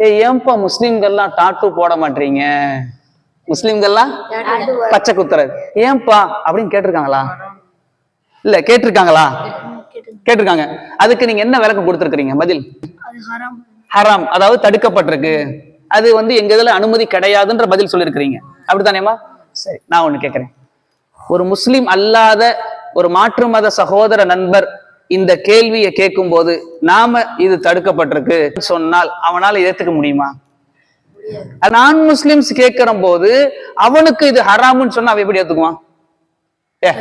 ஏ ஏன்பா முஸ்லிம்கள்லாம் டாட்டூ போட மாட்டீங்க? முஸ்லிம்கள்லாம் பச்சை குத்துறது ஏன்பா? அப்படின்னு கேட்டிருக்காங்களா? இல்ல கேட்டிருக்காங்களா? கேட்டிருக்காங்க. அதுக்கு நீங்க என்ன விளக்கம் கொடுத்திருக்கிறீங்க? பதில். ஹராம். அதாவது தடுக்கப்பட்டிருக்கு. அது வந்து எங்க இதுல அனுமதி கிடையாதுன்ற பதில் சொல்லியிருக்கிறீங்க அப்படித்தானேம்மா? சரி நான் ஒண்ணு கேட்கிறேன் ஒரு முஸ்லிம் அல்லாத ஒரு மாற்று மத சகோதர நண்பர் இந்த கேள்வியை கேட்கும்போது நாம இது தடுக்கப்பட்டிருக்கு சொன்னால் அவனால ஏத்துக்க முடியுமா? நான் முஸ்லிம்ஸ் கேட்கிற போது அவனுக்கு இது ஹராமுன்னு சொன்னா அவன் எப்படி ஏத்துக்குவான்? ஏ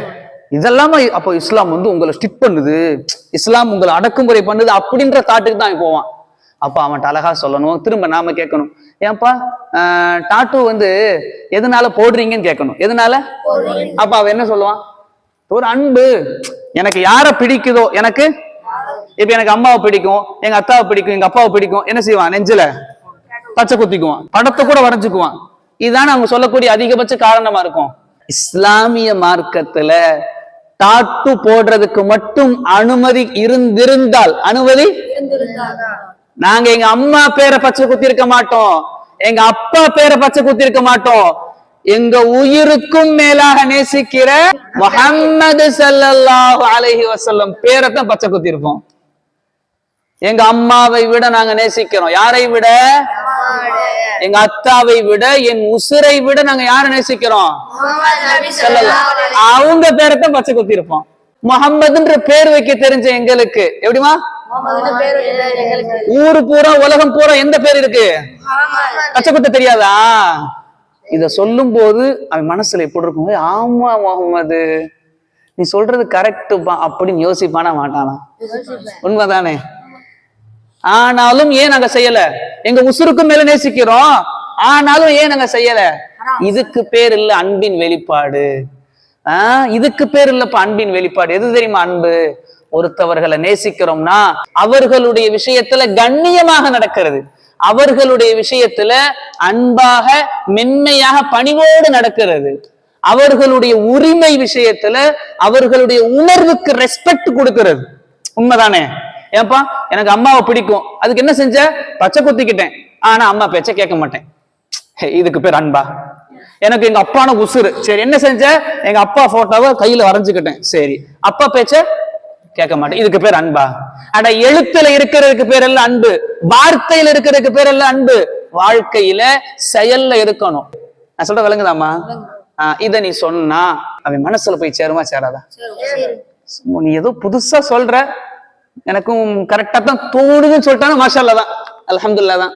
இதெல்லாம அப்போ இஸ்லாம் வந்து உங்களை ஸ்டிக் பண்ணுது. இஸ்லாம் உங்களை அடக்குமுறை பண்ணுது அப்படின்ற தாட்டுக்கு தான் அவன் போவான். அப்ப அவன்கிட்ட அழகா சொல்லணும். திரும்ப நாம கேட்கணும். ஏன்பா டாட்டூ வந்து எதனால போடுறீங்கன்னு கேட்கணும். எதனால? அப்ப அவன் என்ன சொல்லுவான்? ஒரு அன்பு. எனக்கு யார பிடிக்குதோ எனக்கு? இப்ப எனக்கு அம்மாவை பிடிக்கும் எங்க அத்தாவை பிடிக்கும் எங்க அப்பாவை பிடிக்கும். என்ன செய்வான்? நெஞ்சில பச்சை குத்திக்குவான். படத்தை கூட வரைஞ்சுக்குவான். இதுதான் அவங்க சொல்லக்கூடிய அதிகபட்ச காரணமா இருக்கும். இஸ்லாமிய மார்க்கத்துல டாட்டு போடுறதுக்கு மட்டும் அனுமதி இருந்திருந்தால் அனுமதி நாங்க எங்க அம்மா பேரை பச்சை குத்தி இருக்க மாட்டோம். எங்க அப்பா பேரை பச்சை குத்தி இருக்க மாட்டோம். எங்க உயிருக்கும் மேலாக நேசிக்கிற முகம்மது ஸல்லல்லாஹு அலஹி வசல்லம் பேரை பச்சை குத்தி இருப்போம் எங்க அம்மாவை விட நாங்க நேசிக்கிறோம். யாரை விட? எங்க அத்தாவை விட என் உசுரை விட நாங்க யாரை நேசிக்கிறோம்? அவங்க பேரத்தான் பச்சை குத்தி இருப்போம் முகம்மதுன்ற பேர் வைக்க தெரிஞ்ச எங்களுக்கு எப்படிமா ஊரு பூரா உலகம் பூரா எந்த பேர் இருக்கு? பச்சை குத்த தெரியாதா? இத சொல்லும் போது அவன் மனசுல எப்படி இருக்கும்? "ஏய், ஆமா முகமது. நீ சொல்றது கரெக்டுப்பா அப்படின்னு யோசிப்பானா மாட்டானா? உண்மைதானே? ஆனாலும் ஏன் நாங்க செய்யல? எங்க உசுருக்கு மேல நேசிக்கிறோம். ஆனாலும் ஏன் நாங்க செய்யல? இதுக்கு பேர் இல்ல அன்பின் வெளிப்பாடு. ஆஹ் இதுக்கு பேர் இல்லப்பா அன்பின் வெளிப்பாடு. எது தெரியுமா அன்பு? ஒருத்தவர்களை நேசிக்கிறோம்னா அவர்களுடைய விஷயத்துல கண்ணியமாக நடக்கிறது. அவர்களுடைய விஷயத்துல அன்பாக மென்மையாக பணிவோடு நடக்கிறது. அவர்களுடைய உரிமை விஷயத்துல அவர்களுடைய உணர்வுக்கு ரெஸ்பெக்ட் கொடுக்கிறது. உண்மைதானே? ஏப்பா எனக்கு அம்மாவை பிடிக்கும். அதுக்கு என்ன செஞ்ச? பச்சை குத்திக்கிட்டேன். ஆனா அம்மா பேச்ச கேட்க மாட்டேன். இதுக்கு பேர் அன்பா? எனக்கு எங்க அப்பான உசுறு. சரி என்ன செஞ்ச? எங்க அப்பா போட்டோவை கையில வரைஞ்சுக்கிட்டேன். சரி அப்பா பேச்ச கேட்க மாட்டேன். இதுக்கு பேர் அன்பா? அட எழுத்துல இருக்கிறதுக்கு பேர் எல்லாம் அன்பு. வார்த்தையில இருக்கிறதுக்கு பேர் எல்லாம் அன்பு. வாழ்க்கையில செயல்ல இருக்கணும். நான் சொல்ற விளங்குதாமா இத நீ சொன்னா அவன் மனசுல போய் சேருமா சேராதா? நீ ஏதோ புதுசா சொல்ற. எனக்கும் கரெக்டா தான் தோணுதுன்னு சொல்லிட்டானா மாஷா தான். அல்ஹம்துலில்லாஹ் தான்.